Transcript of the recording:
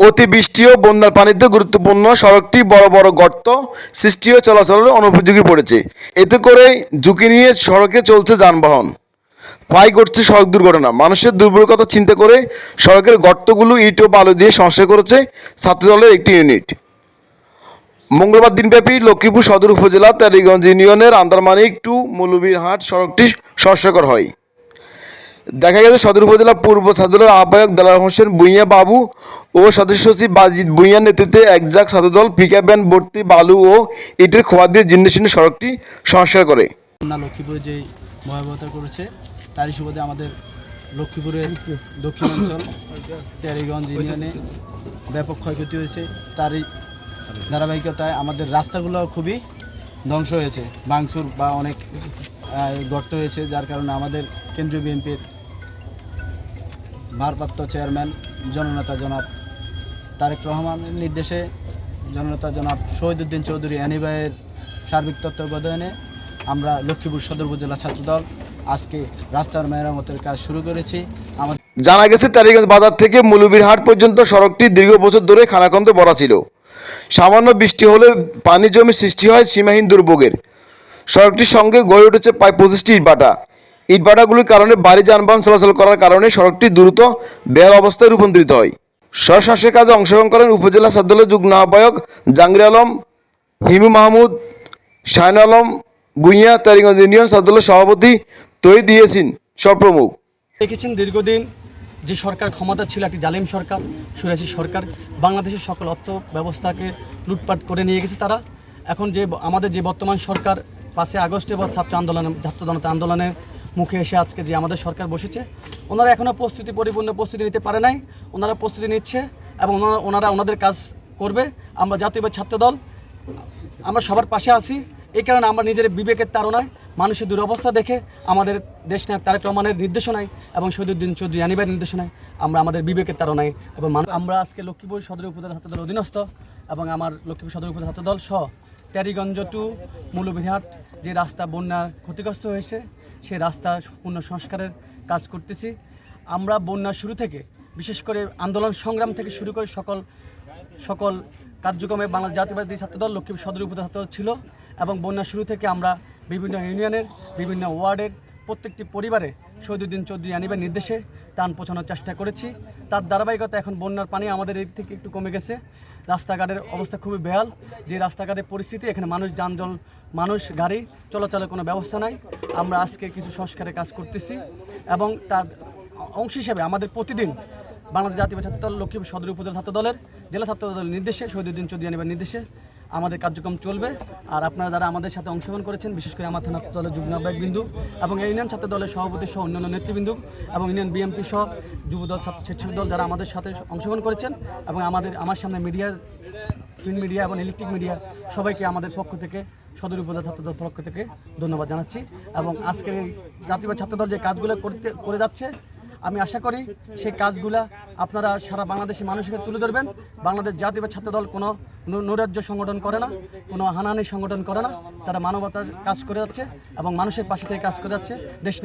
অতিবৃষ্টি ও বন্যার পানিতে গুরুত্বপূর্ণ সড়কটি বড় বড় গর্ত সৃষ্টি ও চলাচলের অনুপযোগী পড়েছে। এতে করে ঝুঁকি নিয়ে সড়কে চলছে যানবাহন। প্রায় ঘটছে সড়ক দুর্ঘটনা। মানুষের কথা চিন্তা করে সড়কের গর্তগুলো ইট ও বালু দিয়ে সংস্কার করেছে ছাত্রদলের একটি ইউনিট। মঙ্গলবার দিনব্যাপী লক্ষ্মীপুর সদর উপজেলা তেরিগঞ্জ ইউনিয়নের আন্দারমানিক টু মৌলভীরহাট সড়কটি সংস্কার হয়। দেখা গেছে সদর উপজেলা পূর্ব ছাত্রদলের আহ্বায়ক দেলার হোসেন ভুঁইয়া বাবু ও সদস্য সচিব বাজিদ ভুঁইয়ার নেতৃত্বে একজাক ছাত্রদল পিকআপ ভ্যান, ভর্তি বালু ও ইটের খোয়া দিয়ে জিন্ন সড়কটি সংস্কার করে। লক্ষ্মীপুরে যে ভয়াবহতা করেছে, তারই সুবাদে আমাদের লক্ষ্মীপুরের দক্ষিণাঞ্চল তেরিগঞ্জ ইউনিয়নে ব্যাপক ক্ষয়ক্ষতি হয়েছে। তারই ধারাবাহিকতায় আমাদের রাস্তাগুলো খুবই ধ্বংস হয়েছে, ভাঙচুর বা অনেক গর্ত হয়েছে, যার কারণে আমাদের কেন্দ্রীয় বিএনপির ভারপ্রাপ্ত চেয়ারম্যান জননেতা জনাব তারেক রহমানের নির্দেশে জননেতা জনাব শহীদুদ্দিন চৌধুরী অ্যানিবাইয়ের সার্বিক তত্ত্বাবধানে আমরা লক্ষ্মীপুর সদর উপজেলা ছাত্রদল আজকে রাস্তার মেরামতের কাজ শুরু করেছি। আমাদের জানা গেছে তারিগঞ্জ বাজার থেকে মৌলভীরহাট পর্যন্ত সড়কটি দীর্ঘ বছর ধরে খানাখন্দে ভরা ছিল। সামান্য বৃষ্টি হলে পানি জমে সৃষ্টি হয় সীমাহীন দুর্ভোগের। সড়কটির সঙ্গে গড়ে উঠেছে প্রায় পঁচিশটি ইটভাটা। ইটভাটাগুলির কারণে বাড়ি যানবাহন চলাচল করার কারণে সড়কটি দ্রুত বেহাল অবস্থায় রূপান্তরিত হয়। সরশাসের কাজে অংশগ্রহণ করেন উপজেলা সাদ্দলের যুগ্ম আহ্বায়ক জাহাঙ্গীর আলম, হিমু মাহমুদ, শাহিন আলম ভুঁইয়া তারিগঞ্জ ইউনিয়ন সাদ্দলের সভাপতি তৈ দিয়েছেন সপ্রমুখ দেখেছেন দীর্ঘদিন যে সরকার ক্ষমতা ছিল, একটি জালিম সরকার সুরাসি সরকার, বাংলাদেশের সকল অর্থ ব্যবস্থাকে লুটপাট করে নিয়ে গেছে তারা। এখন যে আমাদের যে বর্তমান সরকার, পাঁচই আগস্টে বা ছাত্র আন্দোলনে, ছাত্র জনতা আন্দোলনের মুখে এসে আজকে যে আমাদের সরকার বসেছে, ওনারা এখনও প্রস্তুতি পরিপূর্ণ প্রস্তুতি নিতে পারে নাই। ওনারা প্রস্তুতি নিচ্ছে এবং ওনারা ওনাদের কাজ করবে। আমরা জাতীয় ছাত্র দল, আমরা সবার পাশে আছি। এই কারণে আমরা নিজের বিবেকের তাড়নায়, মানুষের দুরবস্থা দেখে আমাদের দেশ নায়ক তারেক রহমানের নির্দেশনায় এবং শহীদুদ্দিন চৌধুরী আনিবার নির্দেশনায় আমরা আমাদের বিবেকের তাড়নায় এবং মানুষ আমরা আজকে লক্ষ্মীপুর সদর উপজেলা ছাত্র দল অধীনস্থ এবং আমার লক্ষ্মীপুর সদর উপজেলা ছাত্র দল সহ তেরিগঞ্জ টু মৌলভীহাট যে রাস্তা বন্যা ক্ষতিগ্রস্ত হয়েছে সেই রাস্তা পূর্ণ সংস্কারের কাজ করতেছি। আমরা বন্যার শুরু থেকে, বিশেষ করে আন্দোলন সংগ্রাম থেকে শুরু করে সকল সকল কার্যক্রমে বাংলাদেশ জাতীয়বাদী ছাত্রদল, লক্ষ্মীপুর সদর উপজেলা ছিল এবং বন্যা শুরু থেকে আমরা বিভিন্ন ইউনিয়নের, বিভিন্ন ওয়ার্ডের প্রত্যেকটি পরিবারে শহীদুদ্দিন চৌধুরী আনিবার নির্দেশে টান পৌঁছানোর চেষ্টা করেছি। তার ধারাবাহিকতা এখন বন্যার পানি আমাদের এই থেকে একটু কমে গেছে। রাস্তাঘাটের অবস্থা খুবই বেহাল। যে রাস্তাঘাটের পরিস্থিতি, এখানে মানুষ যানজল, মানুষ, গাড়ি চলাচলের কোনো ব্যবস্থা নাই। আমরা আজকে কিছু সংস্কারের কাজ করতেছি এবং তার অংশ হিসেবে আমাদের প্রতিদিন বাংলাদেশ জাতীয় ছাত্র দল লক্ষ্মীপুর সদর উপজেলা ছাত্র দলের জেলা ছাত্র দলের নির্দেশে, শহীদুদ্দিন চৌধুরী আনিবার নির্দেশে আমাদের কার্যক্রম চলবে। আর আপনারা যারা আমাদের সাথে অংশগ্রহণ করেছেন, বিশেষ করে আমার থানা দলের যুগ্ম আহ্বায়ক বিন্দু এবং ইউনিয়ন ছাত্র দলের সভাপতি সহ অন্যান্য নেতৃবৃন্দু এবং ইউনিয়ন বিএমপি সহ যুব দল, ছাত্র স্বেচ্ছাসেবক দল যারা আমাদের সাথে অংশগ্রহণ করেছেন এবং আমাদের, আমার সামনে মিডিয়া, প্রিন্ট মিডিয়া এবং ইলেকট্রিক মিডিয়া সবাইকে আমাদের পক্ষ থেকে সদর উপজেলা ছাত্রদল পক্ষ থেকে ধন্যবাদ জানাচ্ছি এবং আজকের এই জাতীয় ছাত্রদল যে কাজগুলো করতে করে যাচ্ছে, আমি আশা করি সেই কাজগুলা আপনারা সারা বাংলাদেশের মানুষকে তুলে ধরবেন। বাংলাদেশ জাতীয় ছাত্রদল কোনো নৈরাজ্য সংগঠন করে না, কোনো হানাহানি সংগঠন করে না। তারা মানবতার কাজ করে যাচ্ছে এবং মানুষের পাশে থেকে কাজ করে যাচ্ছে। দেশ